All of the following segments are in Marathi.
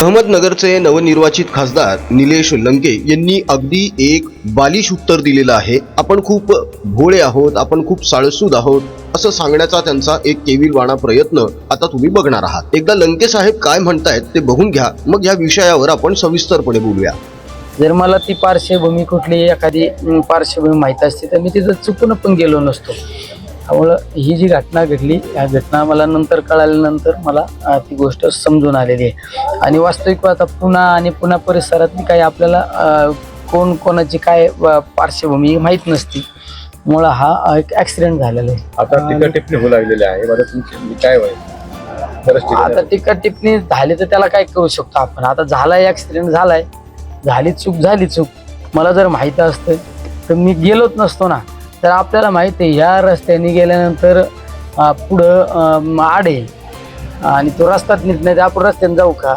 अहमदनगरचे नवनिर्वाचित खासदार निलेश लंके यांनी अगदी एक बालिश उत्तर दिलेलं आहे. आपण खूप भोळे आहोत आपण खूप साळसूद आहोत असं सांगण्याचा त्यांचा एक केविलवाणा प्रयत्न आता तुम्ही बघणार आहात. एकदा लंके साहेब काय म्हणतायत ते बघून घ्या मग या विषयावर आपण सविस्तरपणे बोलूया. जर मला ती पार्श्वभूमी कुठली एखादी पार्श्वभूमी माहीत असते तर मी तिथं चुकून पण गेलो नसतो. त्यामुळं ही जी घटना घडली या घटना मला नंतर कळाल्यानंतर मला ती गोष्ट समजून आलेली आहे. आणि वास्तविक आता पुन्हा आणि पुन्हा परिसरातली काही आपल्याला कोण कोणाची काय पार्श्वभूमी माहीत नसती. मुळं हा एक ॲक्सिडेंट झालेला आहे. आता टीका टिप्पणी होऊ लागलेली आहे. मला तुमची मी काय टीका आता टिकट टिप्पणी झाली तर त्याला काय करू शकतो आपण? आता झालाय ऍक्सिडेंट झालाय. झाली चूक झाली चूक. मला जर माहिती असतं तर मी गेलोच नसतो ना. तर आपल्याला माहिती आहे ह्या रस्त्याने गेल्यानंतर पुढं आडे आणि तो रस्ताच नीट नाही तर आपण रस्त्याने जाऊ का?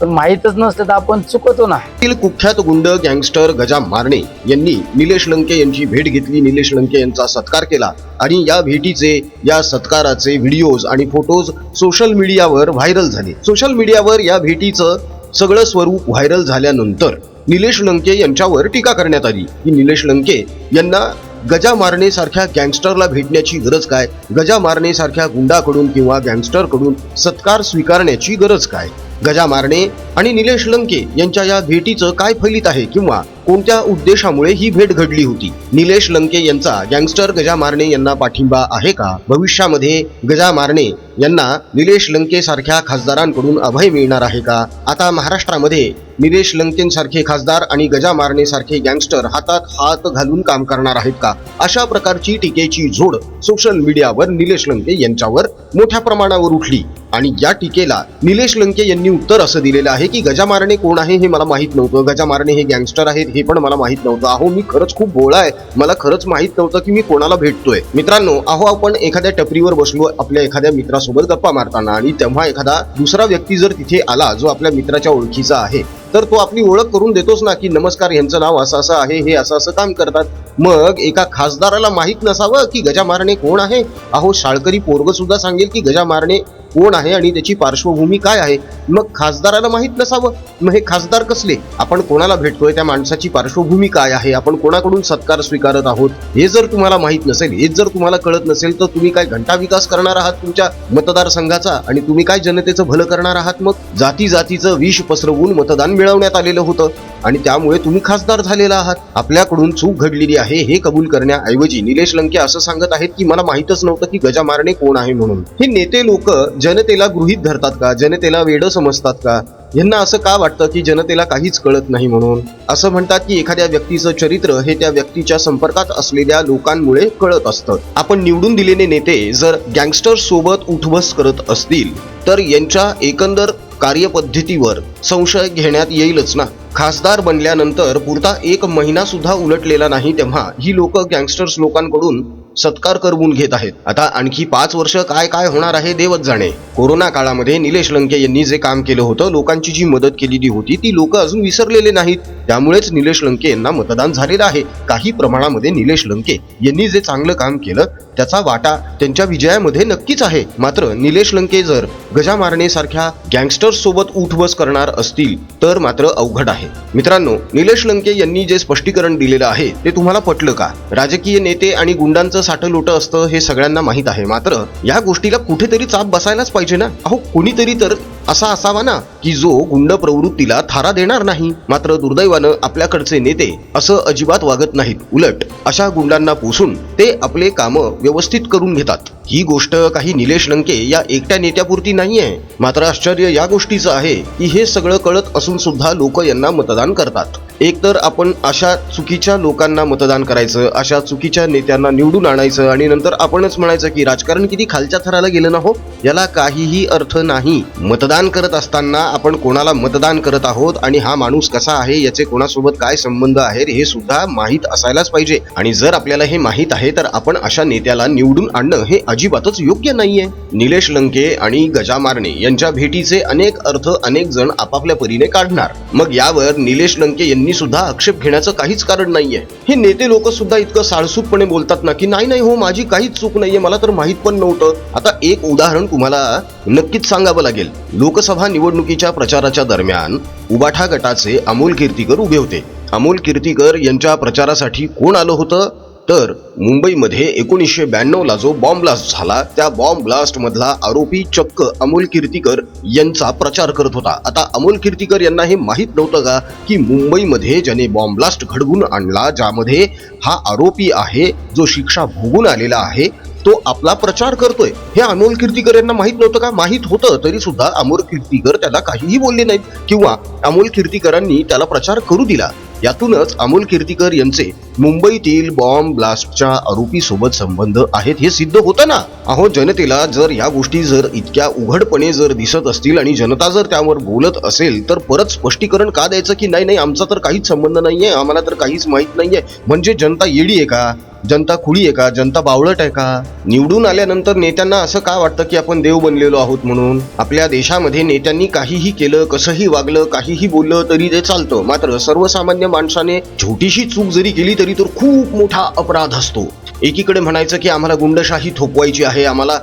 पण माहीतच नसतं तर आपण चुकतो ना. कुख्यात गुंड गँगस्टर गजा मारणे यांनी निलेश लंके यांची भेट घेतली. निलेश लंके यांचा सत्कार केला. आणि या भेटीचे या सत्काराचे व्हिडिओज आणि फोटोज सोशल मीडियावर व्हायरल झाले. सोशल मीडियावर या भेटीचं सगळं स्वरूप व्हायरल झाल्यानंतर निलेश लंके यांच्यावर टीका करण्यात आली. की निलेश लंके यांना गजा मारणेसारख्या गँगस्टरला भेटण्याची गरज काय? गजा मारणेसारख्या गुंडाकडून किंवा गँगस्टरकडून सत्कार स्वीकारण्याची गरज काय? गजा मारणे आणि निलेश लंके यांच्या या भेटीचं काय फलित आहे किंवा कोणत्या उद्देशामुळे ही भेट घडली होती? निलेश लंके यांचा गँगस्टर गजा मारणे यांना पाठिंबा आहे का? भविष्यामध्ये गजा मारणे यांना निलेश लंके सारख्या खासदारांकडून अभय मिळणार आहे का? आता महाराष्ट्रामध्ये निलेश लंकेंसारखे खासदार आणि गजा मारणे सारखे गँगस्टर हातात हात घालून काम करणार आहेत का? अशा प्रकारची टीकेची झोड सोशल मीडियावर निलेश लंके यांच्यावर मोठ्या प्रमाणावर उठली. आणि या टीकेला निलेश लंके यांनी उत्तर असं दिलेलं आहे की गजामारणे कोण आहे हे मला माहीत नव्हतं. गजामारणे हे गँगस्टर आहेत हे पण मला माहीत नव्हतं. अहो मी खरंच खूप भोळा आहे. मला खरंच माहीत नव्हतं की मी कोणाला भेटतोय. मित्रांनो अहो आपण एखाद्या टपरीवर बसलो आपल्या एखाद्या मित्रासोबत गप्पा मारताना आणि तेव्हा एखादा दुसरा व्यक्ती जर तिथे आला जो आपल्या मित्राच्या ओळखीचा आहे तर तो आपली ओळख करून देतोच ना की नमस्कार यांचं नाव असं असं आहे हे असं असं काम करतात. मग एका खासदाराला माहीत नसावं की गजा मारणे कोण आहे? अहो शाळकरी पोरग सुद्धा सांगेल की गजा मारणे कोण आहे आणि त्याची पार्श्वभूमी काय आहे? मग खासदाराला माहीत नसावं. मग हे खासदार कसले? आपण कोणाला भेटतोय? त्या माणसाची पार्श्वभूमी काय आहे? आपण कोणाकडून सत्कार स्वीकारत आहोत? हे जर तुम्हाला माहीत नसेल हेच जर तुम्हाला कळत नसेल तर तुम्ही काय घंटा विकास करणार आहात तुमच्या मतदारसंघाचा? आणि तुम्ही काय जनतेचं भलं करणार आहात मग? जाती जातीचं विष पसरवून मतदान मिळवण्यात आलेलं होतं. आणि त्यामुळे तुम्ही खासदार झालेला आहात. आपल्याकडून चूक घडलेली आहे हे कबूल करण्याऐवजी निलेश लंके असं सांगत आहेत की मला माहीतच नव्हतं की गजा मारणे कोण आहे म्हणून. हे नेते लोक जनतेला गृहित धरतात का? जनतेला वेड समजतात का? यांना असं का वाटतं की जनतेला काहीच कळत नाही म्हणून? असं म्हणतात की एखाद्या व्यक्तीचं चरित्र हे त्या व्यक्तीच्या संपर्कात असलेल्या लोकांमुळे कळत असतं. आपण निवडून दिलेले नेते जर गँगस्टर सोबत उठबस करत असतील तर यांच्या एकंदर कार्यपद्धतीवर संशय घेण्यात येईलच ना? खासदार बनल्यानंतर पुरता एक महिना सुद्धा उलटलेला नाही तेव्हा ही लोक गँगस्टर्स लोकांकडून सत्कार करवून घेत आहेत. आता आणखी पाच वर्ष काय काय होणार आहे देवच जाणे. कोरोना काळामध्ये निलेश लंके यांनी जे काम केलं होतं लोकांची जी मदत केलेली होती ती लोक अजून विसरलेले नाहीत. त्यामुळेच निलेश लंके यांना मतदान झालेलं आहे. काही प्रमाणामध्ये निलेश लंके यांनी जे चांगलं काम केलं त्याचा वाटा त्यांच्या विजयामध्ये नक्कीच आहे. मात्र निलेश लंके जर गजा मारणे सारख्या गँगस्टर्स सोबत उठबस करणार असतील तर मात्र अवघड आहे. मित्रांनो निलेश लंके यांनी जे स्पष्टीकरण दिलेलं आहे ते तुम्हाला पटलं का? राजकीय नेते आणि गुंडांचं साठं लोटं असतं हे सगळ्यांना माहीत आहे. मात्र या गोष्टीला कुठेतरी चाप बसायलाच पाहिजे ना? अहो कुणीतरी तर असा असावा ना की जो गुंड प्रवृत्तीला थारा देणार नाही मात्र दुर्दैवानं आपल्याकडचे नेते असं अजिबात वागत नाहीत. उलट अशा गुंडांना पोसून ते आपले कामं व्यवस्थित करून घेतात. ही गोष्ट काही निलेश लंके या एकट्या नेत्यापुरती नाहीये. मात्र आश्चर्य या गोष्टीचं आहे की हे सगळं कळत असून सुद्धा लोक यांना मतदान करतात. एकतर आपण अशा चुकीच्या लोकांना मतदान करायचं अशा चुकीच्या नेत्यांना निवडून आणायचं आणि नंतर आपणच म्हणायचं की राजकारण किती खालच्या थराला गेलं ना हो? याला काहीही अर्थ नाही. मतदान करत असताना आपण कोणाला मतदान करत आहोत आणि हा माणूस कसा आहे याचे कोणासोबत काय संबंध आहेत हे सुद्धा माहीत असायलाच पाहिजे. आणि जर आपल्याला हे माहीत आहे तर आपण अशा नेत्याला निवडून आणणं हे अजिबातच योग्य नाहीये. निलेश लंके आणि गजा मारणे यांच्या भेटीचे अनेक अर्थ अनेक जण आपापल्या परीने काढणार. मग यावर निलेश लंके यांनी यांनी सुद्धा आक्षेप घेण्याचं काहीच कारण नाहीये. हे नेते लोक सुद्धा इतकं साळसूकपणे बोलतात ना की नाही नाही हो माझी काहीच चूक नाहीये मला तर माहीत पण नव्हतं. आता एक उदाहरण तुम्हाला नक्कीच सांगावं लागेल. लोकसभा निवडणुकीच्या प्रचाराच्या दरम्यान उबाठा गटाचे अमोल कीर्तीकर उभे होते. अमोल कीर्तीकर यांच्या प्रचारासाठी कोण आलं होतं? तर मुंबईमध्ये एकोणीसशे ब्याण्णवला जो बॉम्ब ब्लास्ट झाला त्या बॉम्ब ब्लास्टमधला आरोपी चक्क अमोल कीर्तीकर यांचा प्रचार करत होता. आता अमोल कीर्तीकर यांना हे माहीत नव्हतं का की मुंबईमध्ये ज्याने बॉम्ब ब्लास्ट घडवून आणला ज्यामध्ये हा आरोपी आहे जो शिक्षा भोगून आलेला आहे तो आपला प्रचार करतोय? हे अमोल कीर्तीकर यांना माहीत नव्हतं का? माहीत होतं तरी सुद्धा अमोल कीर्तीकर त्याला काहीही बोलले नाहीत. किंवा अमोल कीर्तीकरांनी त्याला प्रचार करू दिला. यातूनच अमोल कीर्तीकर यांचे मुंबईतील बॉम्ब ब्लास्टच्या आरोपी सोबत संबंध आहेत हे सिद्ध होतं ना? अहो जनतेला जर या गोष्टी जर इतक्या उघडपणे जर दिसत असतील आणि जनता जर त्यावर बोलत असेल तर परत स्पष्टीकरण का द्यायचं की नाही? नाही आमचा तर काहीच संबंध नाहीये आम्हाला तर काहीच माहीत नाहीये. म्हणजे जनता येडी आहे का? जनता खुळी आहे का? जनता बावळट आहे का? निवडून आल्यानंतर नेत्यांना असं का वाटतं की आपण देव बनलेलो आहोत म्हणून? आपल्या देशामध्ये नेत्यांनी काहीही केलं कसंही वागलं काहीही बोललं तरी ते चालतं. मात्र सर्वसामान्य माणसाने छोटीशी चूक जरी केली तरी तो खूप मोठा अपराध असतो. एकीकडे म्हणायचं की आम्हाला गुंडशाही थोपवायची आहे आम्हाला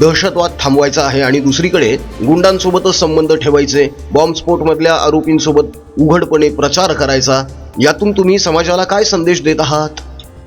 दहशतवाद थांबवायचा आहे आणि दुसरीकडे गुंडांसोबतच संबंध ठेवायचे बॉम्बस्फोटमधल्या आरोपींसोबत उघडपणे प्रचार करायचा. यातून तुम्ही समाजाला काय संदेश देत आहात?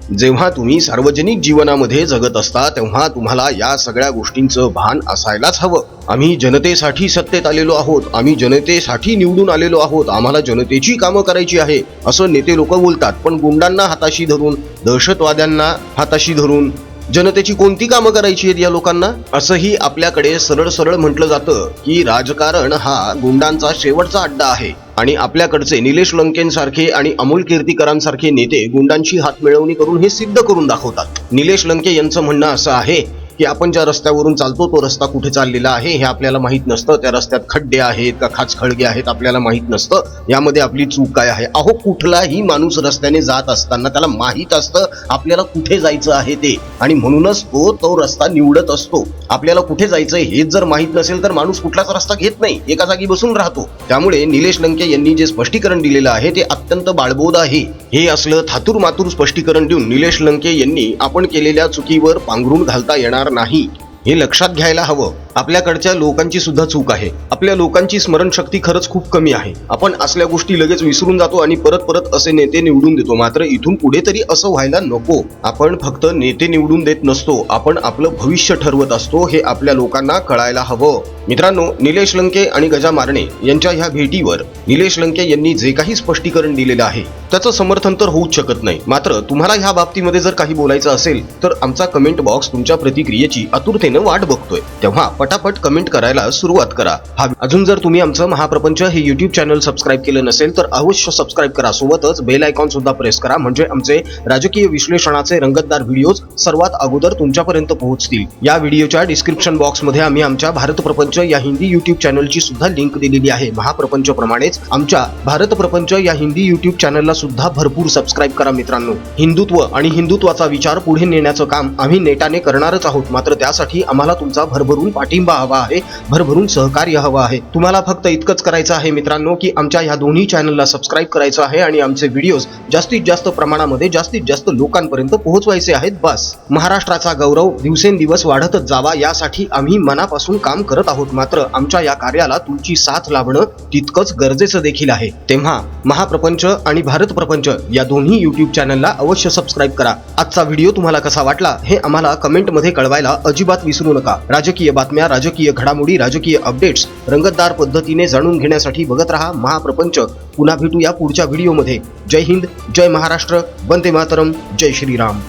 जेव्हा तुम्ही सार्वजनिक जीवनामध्ये जगत असता तेव्हा तुम्हाला या सगळ्या गोष्टींचं भान असायलाच हवं. आम्ही जनतेसाठी सत्तेत आलेलो आहोत. आम्ही जनतेसाठी निवडून आलेलो आहोत. आम्हाला जनतेची कामं करायची आहे असं नेते लोक बोलतात. पण गुंडांना हाताशी धरून दहशतवाद्यांना हाताशी धरून जनतेची कोणती कामं करायची आहेत या लोकांना? असंही आपल्याकडे सरळ सरळ म्हटलं जातं की राजकारण हा गुंडांचा शेवटचा अड्डा आहे. आणि आपल्याकडचे निलेश लंकेंसारखे आणि अमोल कीर्तीकरांसारखे नेते गुंडांची हात मिळवणी करून हे सिद्ध करून दाखवतात. निलेश लंके यांचं म्हणणं असं आहे की आपण ज्या रस्त्यावरून चालतो तो रस्ता कुठे चाललेला आहे हे आपल्याला माहीत नसतं. त्या रस्त्यात खड्डे आहेत का खाच खळगे आहेत आपल्याला माहीत नसतं. यामध्ये आपली चूक काय आहे? अहो कुठलाही माणूस रस्त्याने जात असताना त्याला माहीत असतं आपल्याला कुठे जायचं आहे ते. आणि म्हणूनच तो तो रस्ता निवडत असतो. आपल्याला कुठे जायचं हेच जर माहीत नसेल तर माणूस कुठलाच रस्ता घेत नाही. एका जागी बसून राहतो. त्यामुळे निलेश लंके यांनी जे स्पष्टीकरण दिलेलं आहे ते अत्यंत बाळबोध आहे. हे असलं थातूर मातूर स्पष्टीकरण देऊन निलेश लंके यांनी आपण केलेल्या चुकीवर पांघरून घालता येणार नाही. हे लक्षात घ्यायला हवं. आपल्याकडच्या लोकांची सुद्धा चूक आहे. आपल्या लोकांची स्मरणशक्ती खरंच खूप कमी आहे. आपण असल्या गोष्टी लगेच विसरून जातो आणि परत परत असे नेते निवडून देतो. मात्र इथून पुढे तरी असं व्हायला नको. आपण फक्त नेते निवडून देत नसतो. आपण आपलं भविष्य ठरवत असतो. हे आपल्या लोकांना कळायला हवं. मित्रांनो निलेश लंके आणि गजा मारणे यांच्या ह्या भेटीवर निलेश लंके यांनी जे काही स्पष्टीकरण दिलेलं आहे त्याचं समर्थन तर होऊच शकत नाही. मात्र तुम्हाला ह्या बाबतीमध्ये जर काही बोलायचं असेल तर आमचा कमेंट बॉक्स तुमच्या प्रतिक्रियेची आतुरतेनं वाट बघतोय. तेव्हा पटापट कमेंट करायला सुरुवात करा. हा अजून जर तुम्ही आमचं महाप्रपंच हे युट्यूब चॅनल सबस्क्राईब केलं नसेल तर अवश्य सबस्क्राईब करा. सोबतच बेल आयकॉन सुद्धा प्रेस करा. म्हणजे आमचे राजकीय विश्लेषणाचे रंगतदार व्हिडिओज सर्वात अगोदर तुमच्यापर्यंत पोहोचतील. या व्हिडिओच्या डिस्क्रिप्शन बॉक्समध्ये आम्ही आमच्या भारत प्रपंच या हिंदी युट्यूब चॅनलची सुद्धा लिंक दिलेली आहे. महाप्रपंच प्रमाणेच आमच्या भारत प्रपंच या हिंदी युट्यूब चॅनलला सुद्धा भरपूर सबस्क्राईब करा मित्रांनो. हिंदुत्व आणि हिंदुत्वाचा विचार पुढे नेण्याचं काम आम्ही नेटाने करणारच आहोत. मात्र त्यासाठी आम्हाला तुमचा भरभरून पाठिंबा हवा आहे. भरभरून सहकार्य हवं आहे. तुम्हाला फक्त इतकंच करायचं आहे मित्रांनो की आमच्या ह्या दोन्ही चॅनलला सबस्क्राईब करायचं आहे आणि आमचे व्हिडिओज जास्तीत जास्त प्रमाणामध्ये जास्तीत जास्त लोकांपर्यंत पोहोचवायचे आहेत. बस. महाराष्ट्राचा गौरव दिवसेंदिवस वाढतच जावा यासाठी आम्ही मनापासून काम करत आहोत. मात्र आमच्या या कार्याला तुमची साथ लाभणं तितकंच गरजेचं देखील आहे. तेव्हा महाप्रपंच आणि भारत प्रपंच या दोन्ही युट्यूब चॅनलला अवश्य सबस्क्राईब करा. आजचा व्हिडिओ तुम्हाला कसा वाटला हे आम्हाला कमेंटमध्ये कळवायला अजिबात विसरू नका. राजकीय बातम्या राजकीय घडामोडी राजकीय अपडेट्स रंगतदार पद्धतीने जाणून घेण्यासाठी बघत राहा महाप्रपंच. पुन्हा भेटू या पुढच्या व्हिडिओमध्ये जय हिंद जय महाराष्ट्र वंदे मातरम जय श्रीराम.